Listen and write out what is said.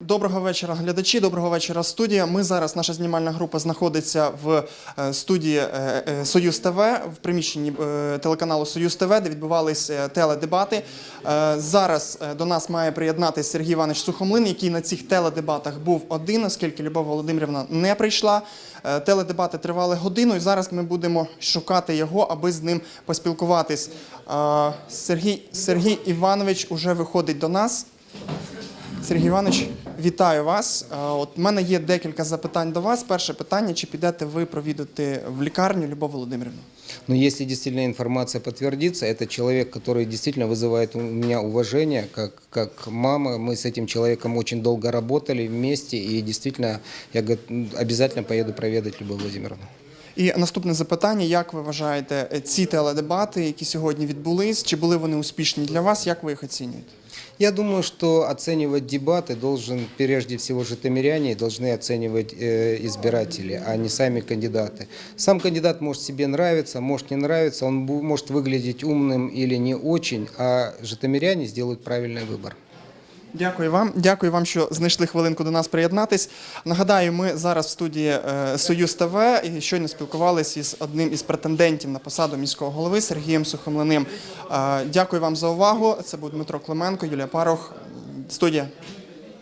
Доброго вечора, глядачі. Доброго вечора, студія. Ми зараз, наша знімальна група знаходиться в е, студії е, е, Союз ТВ в приміщенні телеканалу Союз ТВ, де відбувались е, теледебати. Зараз до нас має приєднатися Сергій Іванович Сухомлин, який на цих теледебатах був один, оскільки Любов Володимирівна не прийшла. Теледебати тривали годину, і зараз ми будемо шукати його, аби з ним поспілкуватись. Сергій, Сергій Іванович уже виходить до нас. Сергій Іванович, вітаю вас. Е, От в мене є декілька запитань до вас. Перше питання: чи підете ви провідати в лікарню Любов Володимирівну? Но если действительно информация подтвердится, это человек, который действительно вызывает у меня уважение, как, как мама. Мы с этим человеком очень долго работали вместе, и действительно, я говорю, обязательно поеду проведать Любовь Владимировну. І наступне запитання: як ви вважаєте е, ці теледебати, які сьогодні відбулись? Чи були вони успішні для вас? Як ви їх оцінюєте? Я думаю, что оценивать дебаты должен прежде всего житомиряне, и должны оценивать э, избиратели, а не сами кандидаты. Сам кандидат может себе нравиться, может не нравиться, он бу- может выглядеть умным или не очень, а житомиряне сделают правильный выбор. Дякую вам. Дякую вам, що знайшли хвилинку до нас приєднатись. Нагадаю, ми зараз в студії е, Союз ТВ і щойно спілкувалися із одним із претендентів на посаду міського голови Сергієм Сухомлиним. Е, Дякую вам за увагу. Це був Дмитро Клименко, Юлія Парох. Студія.